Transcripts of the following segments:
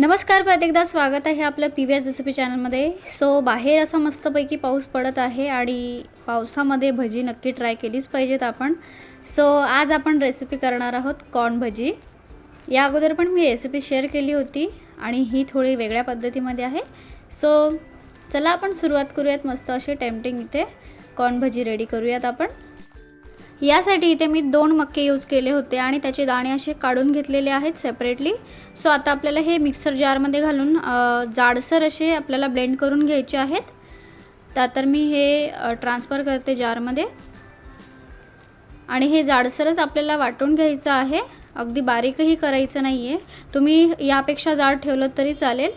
नमस्कार परत एकदा स्वागत आहे आपलं पी व्ही एस रेसिपी चॅनलमध्ये सो बाहेर असा मस्तपैकी पाऊस पडत आहे आणि पावसामध्ये भजी नक्की ट्राय केलीच पाहिजेत आपण. सो आज आपण रेसिपी करणार आहोत कॉर्न भजी. या अगोदर पण मी रेसिपी शेअर केली होती आणि ही थोडी वेगळ्या पद्धतीमध्ये आहे. सो चला आपण सुरुवात करूयात मस्त अशी टेम्पटिंग इथे. कॉर्न भजी रेडी करूयात आपण. यासाठी इथे मी दोन मक्के यूज केले होते आणि त्याचे दाणे असे काढून घेतलेले आहेत सेपरेटली सो आता आपल्याला हे मिक्सर जारमध्ये घालून जाडसर असे आपल्याला ब्लेंड करून घ्यायचे आहेत. त्या तर मी हे ट्रान्सफर करते जारमध्ये आणि हे जाडसरच आपल्याला वाटून घ्यायचं आहे. अगदी बारीकही करायचं नाही आहे तुम्ही यापेक्षा जाड ठेवलं तरी चालेल.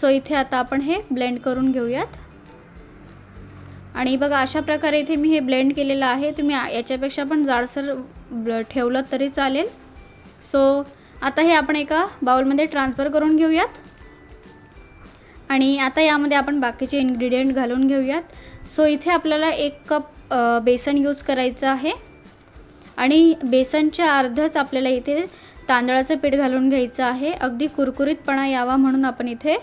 सो इथे आता आपण हे ब्लेंड करून घेऊयात. आणि बघा अशा प्रकारे इथे मी हे ब्लेंड केलेलं आहे. तुम्ही याच्यापेक्षा पण जाडसर ब्ल- ठेवलं तरी चालेल. सो आता हे आपण एका बाउलमध्ये ट्रान्सफर करून घेऊयात. आणि आता यामध्ये आपण बाकीचे इन्ग्रेडियंट घालून घेऊयात. सो इथे आपल्याला एक कप बेसन यूज करायचं आहे. आणि बेसनच्या अर्धच आपल्याला इथे तांदळाचं पीठ घालून घ्यायचं आहे. अगदी कुरकुरीतपणा यावा म्हणून आपण इथे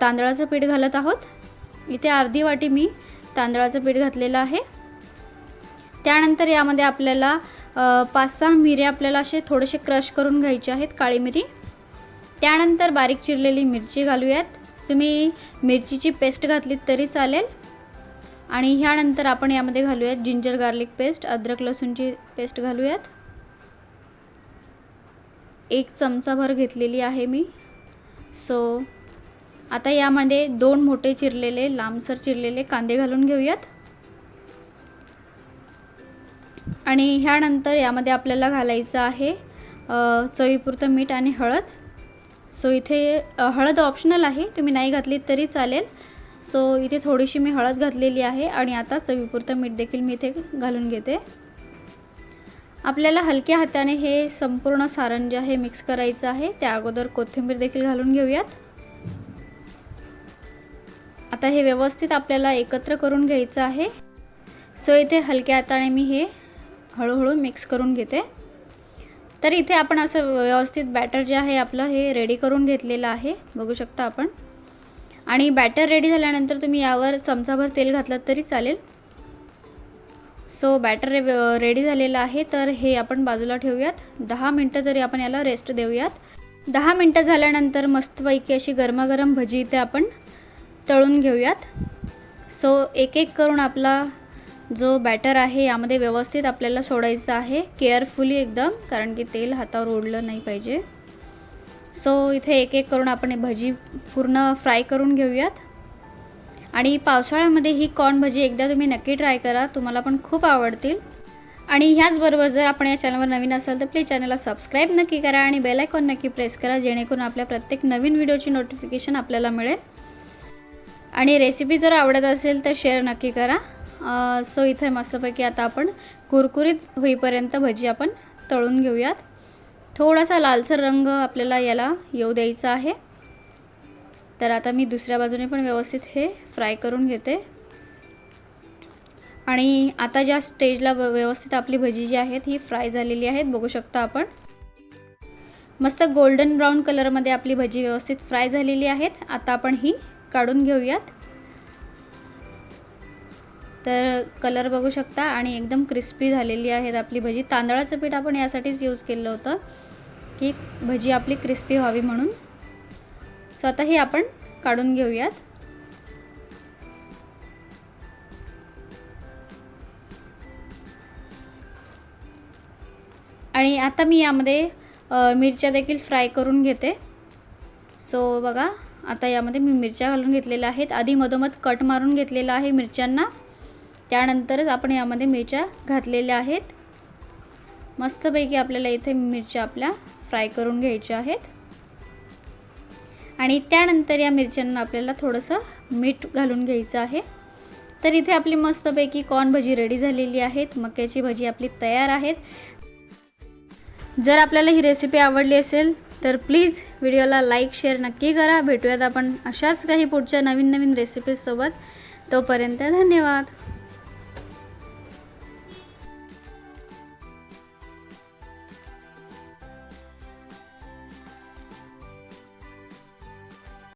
तांदळाचं पीठ घालत आहोत. इथे अर्धी वाटी मी तांदळाचं पीठ घातलेलं आहे. त्यानंतर यामध्ये आपल्याला पाच सहा मिरे आपल्याला असे थोडेसे क्रश करून घ्यायचे आहेत काळी मिरी. त्यानंतर बारीक चिरलेली मिरची घालूयात. तुम्ही मिरचीची पेस्ट घातलीत तरी चालेल. आणि ह्यानंतर आपण यामध्ये घालूयात जिंजर गार्लिक पेस्ट अद्रक लसूणची पेस्ट घालूयात. एक चमचाभर घेतलेली आहे मी. सो आता यामध्ये दोन मोठे चिरलेले लांबसर चिरलेले कांदे घालून घेऊयात. आणि ह्यानंतर यामध्ये आपल्याला घालायचं आहे चवीपुरतं मीठ आणि हळद. सो इथे हळद ऑप्शनल आहे तुम्ही नाही घातलीत तरी चालेल. सो इथे थोडीशी मी हळद घातलेली आहे आणि आता चवीपुरतं मीठ देखील मी इथे घालून घेते. आपल्याला हलक्या हाताने हे संपूर्ण सारण जे आहे मिक्स करायचं आहे. त्या अगोदर कोथिंबीर देखील घालून घेऊयात. आता हे व्यवस्थित आपल्याला एकत्र करून घ्यायचं आहे. सो इथे हलक्या हाताने मी हे हळूहळू मिक्स करून घेते. तर इथे आपण असं व्यवस्थित बॅटर जे आहे आपलं हे रेडी करून घेतलेलं आहे. बघू शकता आपण. आणि बॅटर रेडी झाल्यानंतर तुम्ही यावर चमचाभर तेल घातलं तरी चालेल. सो बॅटर रे रेडी झालेलं आहे. तर हे आपण बाजूला ठेवूयात. दहा मिनटं तरी आपण याला रेस्ट देऊयात. दहा मिनटं झाल्यानंतर मस्तपैकी अशी गरमागरम भजी इथे आपण तळून घेऊयात. सो एक एक करून आपला जो बॅटर आहे यामध्ये व्यवस्थित आपल्याला सोडायचं आहे. केअरफुली एकदम कारण की तेल हातावर ओढलं नाही पाहिजे. सो इथे एक एक करून आपण भजी पूर्ण फ्राय करून घेऊयात. आणि पावसाळ्यामध्ये ही कॉर्न भजी एकदा तुम्ही नक्की ट्राय करा तुम्हाला पण खूप आवडतील. आणि ह्याचबरोबर जर आपण या चॅनलवर नवीन असाल तर प्लीज चॅनलला सबस्क्राईब नक्की करा आणि बेल आयकॉन नक्की प्रेस करा जेणेकरून आपल्या प्रत्येक नवीन व्हिडिओची नोटिफिकेशन आपल्याला मिळेल. आणि रेसिपी जर आवडत असेल तर शेअर नक्की करा. सो इथे मस्तपैकी आता आपण कुरकुरीत होईपर्यंत भजी आपण तळून घेऊयात. थोडासा लालसर रंग आपल्याला याला येऊ द्यायचा आहे. तर आता मी दुसऱ्या बाजूने पण व्यवस्थित हे फ्राय करून घेते. आणि आता ज्या स्टेजला व- व्यवस्थित आपली भजी जी आहेत ही फ्राय झालेली आहेत. बघू शकता आपण. मस्त गोल्डन ब्राऊन कलरमध्ये आपली भजी व्यवस्थित फ्राय झालेली आहेत. आता आपण ही काढून घेऊयात. तर कलर बघू शकता आणि एकदम क्रिस्पी झालेली आहेत आपली भजी. तांदळाचं पीठ आपण यासाठीच यूज केलं होतं की भजी आपली क्रिस्पी व्हावी म्हणून. सो आता हे आपण काढून घेऊयात. आणि आता मी यामध्ये मिरच्या देखील फ्राय करून घेते. सो बघा. आता यामध्ये मी मिरच्या घालून घेतलेल्या आहेत. आधी मधोमध कट मारून घेतलेला आहे मिरच्यांना. त्यानंतरच आपण यामध्ये मिरच्या घातलेल्या आहेत. मस्तपैकी आपल्याला इथे मिरच्या आपल्या फ्राय करून घ्यायच्या आहेत. आणि त्यानंतर या मिरच्यांना आपल्याला थोडंसं मीठ घालून घ्यायचं आहे. तर इथे आपली मस्तपैकी कॉर्न भजी रेडी झालेली आहेत. मक्याची भजी आपली तयार आहेत. जर आपल्याला ही रेसिपी आवडली असेल तर प्लीज व्हिडिओला लाईक शेअर नक्की करा. भेटूयात आपण अशाच काही पुढच्या नवीन नवीन रेसिपीजसोबत. तोपर्यंत धन्यवाद.